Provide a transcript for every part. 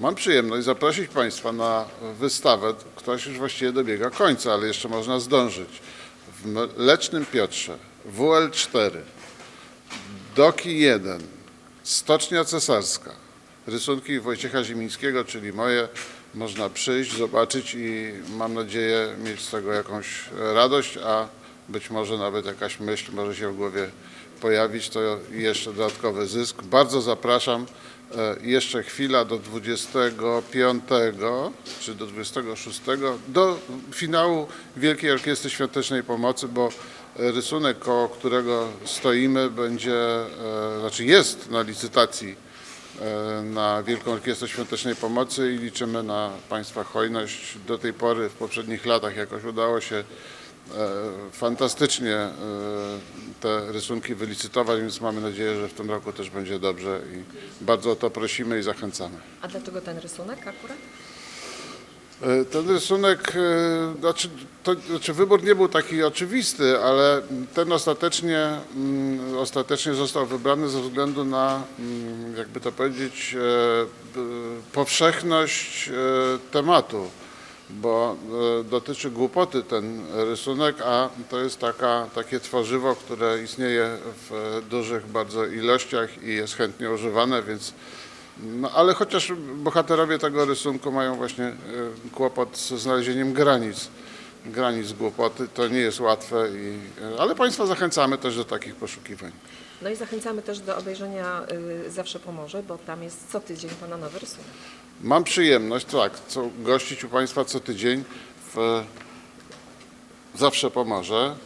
Mam przyjemność zaprosić Państwa na wystawę, która się już właściwie dobiega końca, ale jeszcze można zdążyć. W Mlecznym Piotrze, WL4, Doki 1, Stocznia Cesarska, rysunki Wojciecha Zimińskiego, czyli moje. Można przyjść, zobaczyć i mam nadzieję mieć z tego jakąś radość, a być może nawet jakaś myśl może się w głowie pojawić, to jeszcze dodatkowy zysk. Bardzo zapraszam. E, Jeszcze chwila do 25 czy do 26, do finału Wielkiej Orkiestry Świątecznej Pomocy, bo rysunek, koło którego stoimy, będzie, e, znaczy jest na licytacji e, na Wielką Orkiestrę Świątecznej Pomocy i liczymy na Państwa hojność. Do tej pory w poprzednich latach jakoś udało się fantastycznie e, te rysunki wylicytować, więc mamy nadzieję, że w tym roku też będzie dobrze i bardzo o to prosimy i zachęcamy. A dlaczego ten rysunek akurat? E, Ten rysunek, e, znaczy, to, znaczy wybór nie był taki oczywisty, ale ten ostatecznie, mm, ostatecznie został wybrany ze względu na, mm, jakby to powiedzieć, e, powszechność e, tematu, bo e, dotyczy głupoty ten rysunek, a to jest taka, takie tworzywo, które istnieje w dużych bardzo ilościach i jest chętnie używane, więc no ale chociaż bohaterowie tego rysunku mają właśnie e, kłopot ze znalezieniem granic, granic głupoty, to nie jest łatwe, i, e, ale Państwa zachęcamy też do takich poszukiwań. No i zachęcamy też do obejrzenia y, Zawsze Pomoże, bo tam jest co tydzień Pana nowy rysunek. Mam przyjemność, tak, co, gościć u Państwa co tydzień w Zawsze Pomoże.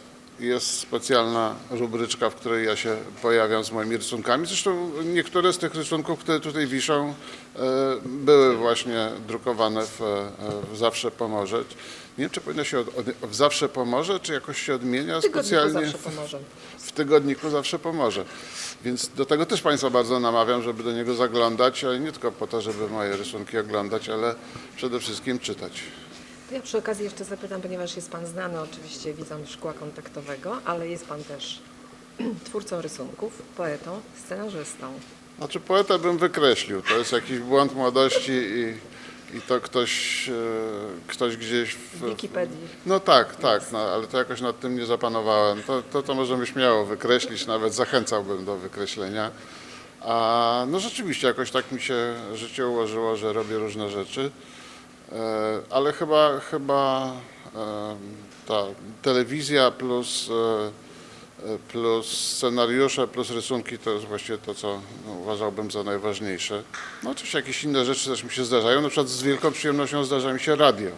Jest specjalna rubryczka, w której ja się pojawiam z moimi rysunkami. Zresztą niektóre z tych rysunków, które tutaj wiszą, e, były właśnie drukowane w, e, w Zawsze Pomoże. Nie wiem, czy powinno się od, od, w Zawsze Pomoże, czy jakoś się odmienia W tygodniu specjalnie Zawsze Pomoże. w tygodniku zawsze pomoże. Więc do tego też Państwa bardzo namawiam, żeby do niego zaglądać, ale nie tylko po to, żeby moje rysunki oglądać, ale przede wszystkim czytać. Ja przy okazji jeszcze zapytam, ponieważ jest Pan znany oczywiście widzom szkła kontaktowego, ale jest Pan też twórcą rysunków, poetą, scenarzystą. Znaczy poetę bym wykreślił, to jest jakiś błąd młodości i, i to ktoś, e, ktoś gdzieś... W W, Wikipedii. no tak, tak, no, ale to jakoś nad tym nie zapanowałem. To, to, to możemy śmiało wykreślić, nawet zachęcałbym do wykreślenia. A no rzeczywiście jakoś tak mi się życie ułożyło, że robię różne rzeczy. E, ale chyba, chyba e, ta telewizja plus, e, plus scenariusze, plus rysunki to jest właściwie to, co no, uważałbym za najważniejsze. No oczywiście jakieś inne rzeczy też mi się zdarzają, na przykład z wielką przyjemnością zdarza mi się radio.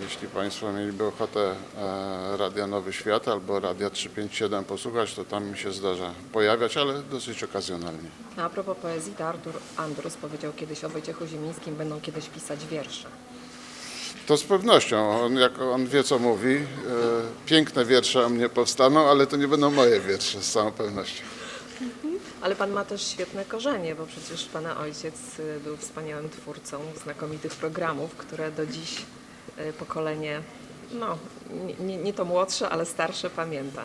Jeśli Państwo mieliby ochotę e, Radia Nowy Świat albo Radia 357 posłuchać, to tam mi się zdarza pojawiać, ale dosyć okazjonalnie. A, propos poezji, to Artur Andrus powiedział kiedyś o Wojciechu Zimińskim, będą kiedyś pisać wiersze. To z pewnością. On, jak on wie, co mówi, e, piękne wiersze o mnie powstaną, ale to nie będą moje wiersze, z całą pewnością. Ale Pan ma też świetne korzenie, bo przecież Pana ojciec y, był wspaniałym twórcą znakomitych programów, które do dziś pokolenie, no nie, nie, to młodsze, ale starsze pamięta.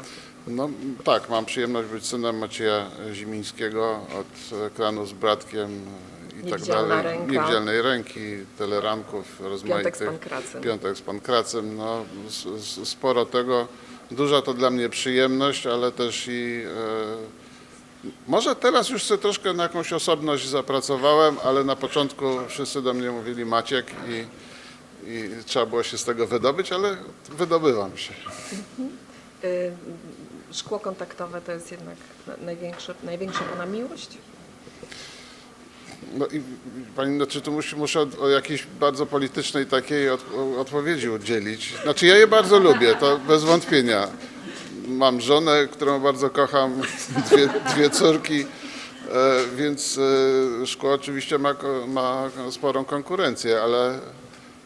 No tak, mam przyjemność być synem Macieja Zimińskiego od ekranu z bratkiem i tak dalej. ręka. Niewidzialnej ręki, teleranków rozmaitych. Piątek z Pankracem. Piątek z Pankracem, no sporo tego. Duża to dla mnie przyjemność, ale też i e, może teraz już sobie troszkę na jakąś osobność zapracowałem, ale na początku wszyscy do mnie mówili Maciek i, i trzeba było się z tego wydobyć, ale wydobywam się. Y, Szkło kontaktowe to jest jednak największe, największa Pana miłość? No i pani, znaczy tu musi, muszę od, o jakiejś bardzo politycznej takiej od, odpowiedzi udzielić. Znaczy ja je bardzo lubię, to bez wątpienia. Mam żonę, którą bardzo kocham, dwie, dwie córki, e, więc e, szkło oczywiście ma, ma sporą konkurencję, ale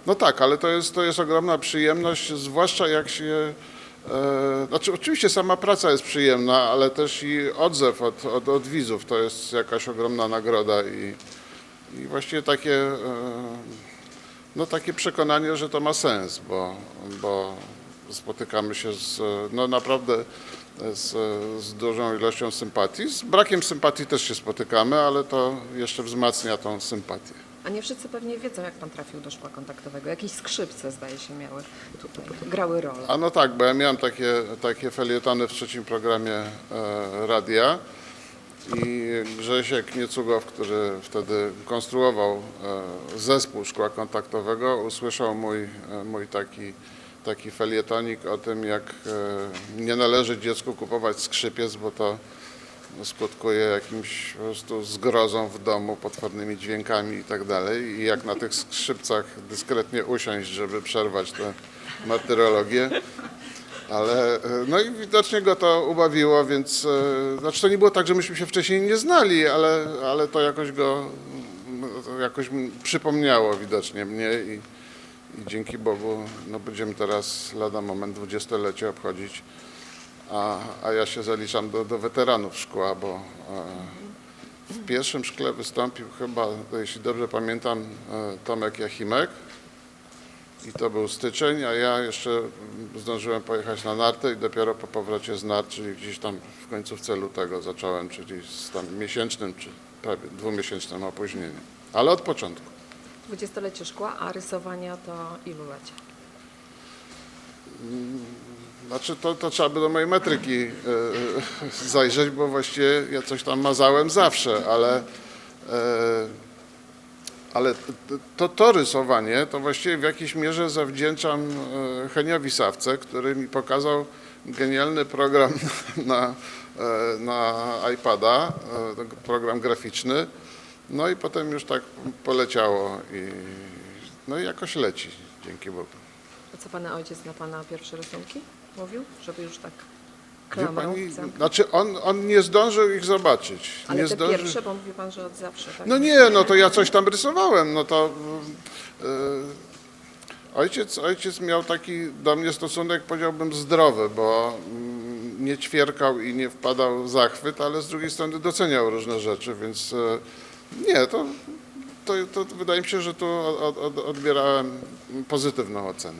no tak, ale to jest, to jest ogromna przyjemność, zwłaszcza jak się E, Znaczy, oczywiście sama praca jest przyjemna, ale też i odzew od, od, od widzów to jest jakaś ogromna nagroda i, i właściwie takie, e, no, takie przekonanie, że to ma sens, bo, bo spotykamy się z no, naprawdę z, z dużą ilością sympatii. Z brakiem sympatii też się spotykamy, ale to jeszcze wzmacnia tą sympatię. A nie wszyscy pewnie wiedzą, jak pan trafił do szkła kontaktowego. Jakieś skrzypce, zdaje się, miały tutaj, grały rolę. A no tak, bo ja miałem takie, takie felietony w trzecim programie e, radia i Grzesiek Niecugow, który wtedy konstruował e, zespół szkła kontaktowego, usłyszał mój, e, mój taki, taki felietonik o tym, jak e, nie należy dziecku kupować skrzypiec, bo to skutkuje jakimś po prostu zgrozą w domu, potwornymi dźwiękami i tak dalej. I jak na tych skrzypcach dyskretnie usiąść, żeby przerwać tę martyrologię. Ale e, no i widocznie go to ubawiło, więc e, znaczy to nie było tak, że myśmy się wcześniej nie znali, ale, ale to jakoś go jakoś przypomniało widocznie mnie i, i dzięki Bogu no będziemy teraz lada moment dwudziestolecie obchodzić. A, a ja się zaliczam do, do weteranów szkła, bo e, w pierwszym szkle wystąpił chyba, jeśli dobrze pamiętam, e, Tomek Jachimek. I to był styczeń, a ja jeszcze mm, zdążyłem pojechać na nartę i dopiero po powrocie z nart, czyli gdzieś tam w końcówce lutego zacząłem, czyli z tam miesięcznym czy prawie dwumiesięcznym opóźnieniem. Ale od początku. Dwudziestolecie szkła, a rysowania to ilu lecie? Znaczy to, to trzeba by do mojej metryki e, e, zajrzeć, bo właściwie ja coś tam mazałem zawsze, ale, e, ale to, to rysowanie to właściwie w jakiejś mierze zawdzięczam Heniowi Sawce, który mi pokazał genialny program na, na iPada, program graficzny. No i potem już tak poleciało i no i jakoś leci, dzięki Bogu. A co pana ojciec na pana pierwsze rysunki mówił? Żeby już tak Wie klamrą pani, zamknąć? znaczy on, on nie zdążył ich zobaczyć. Ale nie te zdążył. pierwsze, bo mówi pan, że od zawsze, tak? No nie, no to ja coś tam rysowałem, no to yy, ojciec, ojciec miał taki do mnie stosunek, powiedziałbym, zdrowy, bo mm, nie ćwierkał i nie wpadał w zachwyt, ale z drugiej strony doceniał różne rzeczy, więc yy, nie, to, to, to wydaje mi się, że tu od, od, odbierałem pozytywną ocenę.